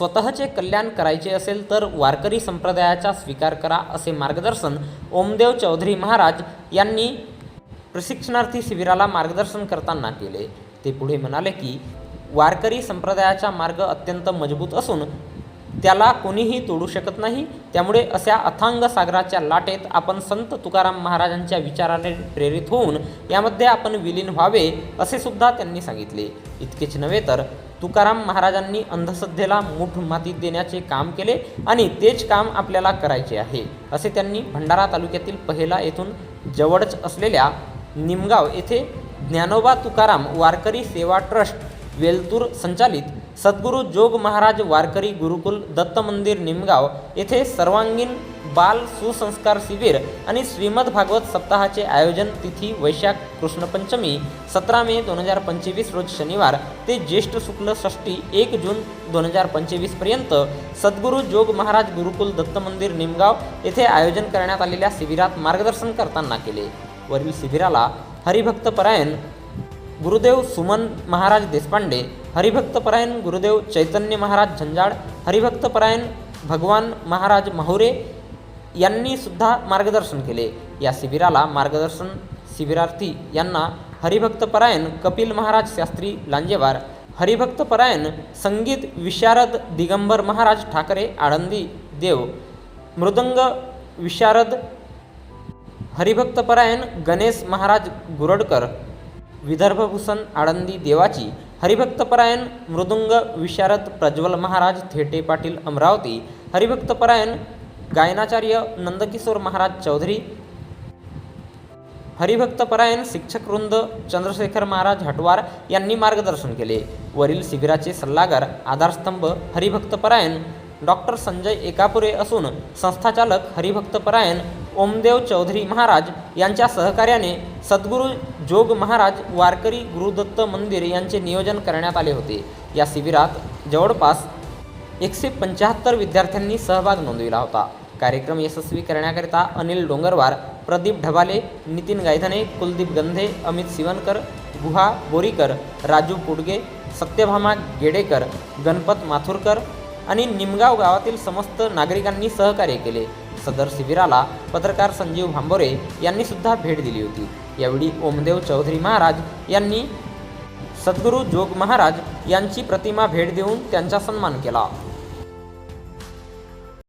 स्वतःचे कल्याण करायचे असेल तर वारकरी संप्रदायाचा स्वीकार करा असे मार्गदर्शन ओमदेव चौधरी महाराज यांनी प्रशिक्षणार्थी शिबिराला मार्गदर्शन करताना केले. ते पुढे म्हणाले की वारकरी संप्रदायाचा मार्ग अत्यंत मजबूत असून त्याला कोणीही तोडू शकत नाही. त्यामुळे अशा अथांग सागराच्या लाटेत आपण संत तुकाराम महाराजांच्या विचाराने प्रेरित होऊन यामध्ये आपण विलीन व्हावे असे सुद्धा त्यांनी सांगितले. इतकेच नव्हे तर तुकाराम महाराजांनी अंधश्रद्धेला मूठ माती देण्याचे काम केले आणि तेच काम आपल्याला करायचे आहे असे त्यांनी भंडारा तालुक्यातील पहिला येथून जवळच असलेल्या निमगाव येथे ज्ञानोबा तुकाराम वारकरी सेवा ट्रस्ट वेलतूर संचालित सद्गुरू जोग महाराज वारकरी गुरुकुल दत्त मंदिर निमगाव येथे सर्वांगीण बाल सुसंस्कार शिबिर आणि श्रीमद भागवत सप्ताहाचे आयोजन तिथी वैशाख कृष्ण पंचमी सतरा मे दोन हजार पंचवीस रोज शनिवार ते ज्येष्ठ शुक्ल षष्टी एक जून दोन हजार पंचवीसपर्यंत सद्गुरू जोग महाराज गुरुकुल दत्त मंदिर निमगाव येथे आयोजन करण्यात आलेल्या शिबिरात मार्गदर्शन करताना केले. वरील शिबिराला हरिभक्तपरायण गुरुदेव सुमन महाराज देशपांडे हरिभक्तपरायण गुरुदेव चैतन्य महाराज झंजाळ हरिभक्तपरायण भगवान महाराज माहुरे यांनी सुद्धा मार्गदर्शन केले. या शिबिराला मार्गदर्शन शिबिरार्थी यांना हरिभक्तपरायण कपिल महाराज शास्त्री लांजेवार हरिभक्तपरायण संगीत विशारद दिगंबर महाराज ठाकरे आळंदी देव मृदंग विशारद हरिभक्तपरायण गणेश महाराज गुरडकर विदर्भभूषण आळंदी देवाची हरिभक्तपरायण मृदुंग विशारद प्रज्वल महाराज थेटे पाटील अमरावती हरिभक्तपरायण गायनाचार्य नंदकिशोर महाराज चौधरी हरिभक्तपरायण शिक्षकवृंद चंद्रशेखर महाराज हटवार यांनी मार्गदर्शन केले. वरील शिबिराचे सल्लागार आधारस्तंभ हरिभक्तपरायण डॉक्टर संजय एकापुरे असून संस्थाचालक हरिभक्तपरायण ओमदेव चौधरी महाराज यांच्या सहकार्याने सद्गुरू जोग महाराज वारकरी गुरुदत्त मंदिर यांचे नियोजन करण्यात आले होते. या शिबिरात जवळपास एकशे पंच्याहत्तर विद्यार्थ्यांनी सहभाग नोंदविला होता. कार्यक्रम यशस्वी करण्याकरिता अनिल डोंगरवार प्रदीप ढबाले नितीन गायधने कुलदीप गंधे अमित शिवनकर गुहा बोरीकर राजू पुडगे सत्यभामा गेडेकर गणपत माथुरकर आणि निमगाव गावातील समस्त नागरिकांनी सहकार्य केले. सदर शिबिराला पत्रकार संजीव भांबोरे यांनी सुद्धा भेट दिली होती. यावेळी ओमदेव चौधरी महाराज यांनी सद्गुरू जोग महाराज यांची प्रतिमा भेट देऊन त्यांचा सन्मान केला.